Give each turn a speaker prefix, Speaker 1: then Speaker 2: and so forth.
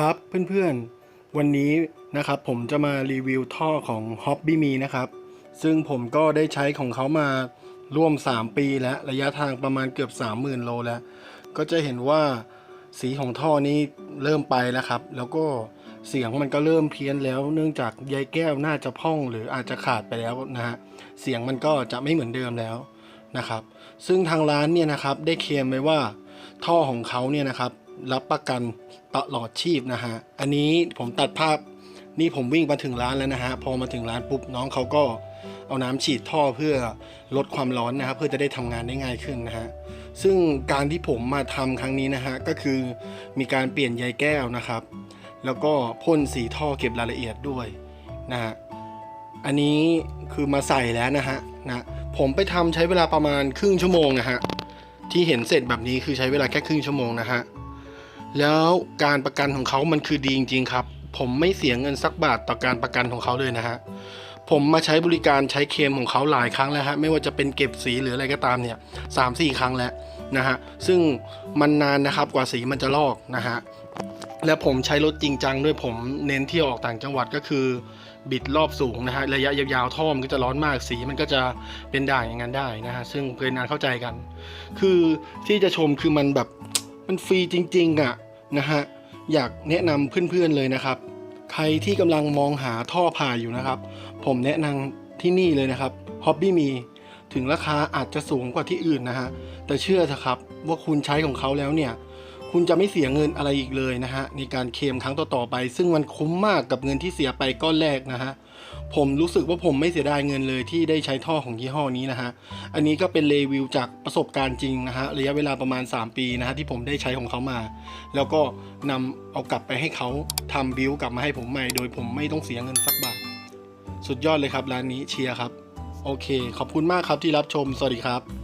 Speaker 1: ครับเพื่อนๆ วันนี้นะครับผมจะมารีวิวท่อของ Hobby Me นะครับ ซึ่งผมก็ได้ใช้ของเขามาร่วม 3 ปีแล้ว ระยะทางประมาณเกือบ 30,000 โลแล้ว ก็จะเห็นว่าสีของท่อนี้เริ่มไปแล้วครับ แล้วก็เสียงมันก็เริ่มเพี้ยนแล้ว เนื่องจากใยแก้วน่าจะพองหรืออาจจะขาดไปแล้วนะฮะเสียงมันก็จะไม่เหมือนเดิมแล้วนะครับ ซึ่งทางร้านเนี่ยนะครับได้เคลมไว้ว่าท่อของเขาเนี่ยนะครับ รับประกันตลอดชีพนะฮะ อันนี้ผมตัดภาพนี่ผมวิ่งมาถึงร้านแล้วนะฮะ พอมาถึงร้านปุ๊บน้องเขาก็เอาน้ำฉีดท่อเพื่อลดความร้อนนะครับเพื่อจะได้ทำงานได้ง่ายขึ้นนะฮะซึ่งการที่ผมมาทำครั้งนี้นะฮะก็คือมีการเปลี่ยนใยแก้วนะครับ แล้วก็พ่นสีท่อเก็บรายละเอียดด้วยนะฮะอันนี้คือมาใส่แล้วนะฮะนะผมไปทำใช้เวลาประมาณครึ่งชั่วโมงนะฮะที่เห็นเสร็จแบบนี้คือใช้เวลาแค่ครึ่งชั่วโมงนะฮะ แล้วการประกันของเขามันคือดีจริงๆครับ ผมไม่เสียเงินสักบาทต่อการประกันของเขาเลยนะฮะผมมาใช้บริการใช้เคมของเขาหลายครั้งแล้วฮะไม่ว่าจะเป็นเก็บสีหรืออะไรก็ตามเนี่ยสามสี่ครั้งแล้วนะฮะซึ่งมันนานนะครับกว่าสีมันจะลอกนะฮะและผมใช้รถจริงจังด้วยผมเน้นเที่ยวออกต่างจังหวัดก็คือ บิดรอบสูงนะฮะระยะยาวๆท่อมนก็จะร้อนมากสีมันก็จะเป็นด่างอย่างนั้นได้นะฮะซึ่งเพื่อนนานเข้าใจกัน คือที่จะชมคือมันแบบมันฟรีจริง ๆอะ่ะ นะฮะอยากแนะนำเพื่อนๆเลยนะครับ ใครที่กำลังมองหาท่อผ่าอยู่นะครับ ผมแนะนำที่นี่เลยนะครับ Hobby มีถึงราคาอาจจะสูงกว่าที่อื่นนะฮะแต่เชื่อเถอะครับว่าคุณใช้ของเขาแล้วเนี่ย คุณจะไม่เสียเงินอะไรอีกเลยนะฮะในการเคลมครั้งต่อๆไป ซึ่งมันคุ้มมากกับเงินที่เสียไปก้อนแรกนะฮะผมรู้สึกว่าผมไม่เสียดายเงินเลยที่ได้ใช้ท่อของยี่ห้อนี้นะฮะ อันนี้ก็เป็นรีวิวจากประสบการณ์จริงนะฮะระยะเวลาประมาณ 3 ปีนะฮะที่ผมได้ใช้ของเขามา แล้วก็นำเอากลับไปให้เขาทำบิวกลับมาให้ผมใหม่ โดยผมไม่ต้องเสียเงินสักบาท สุดยอดเลยครับร้านนี้เชียร์ครับ โอเค ขอบคุณมากครับที่รับชม สวัสดีครับ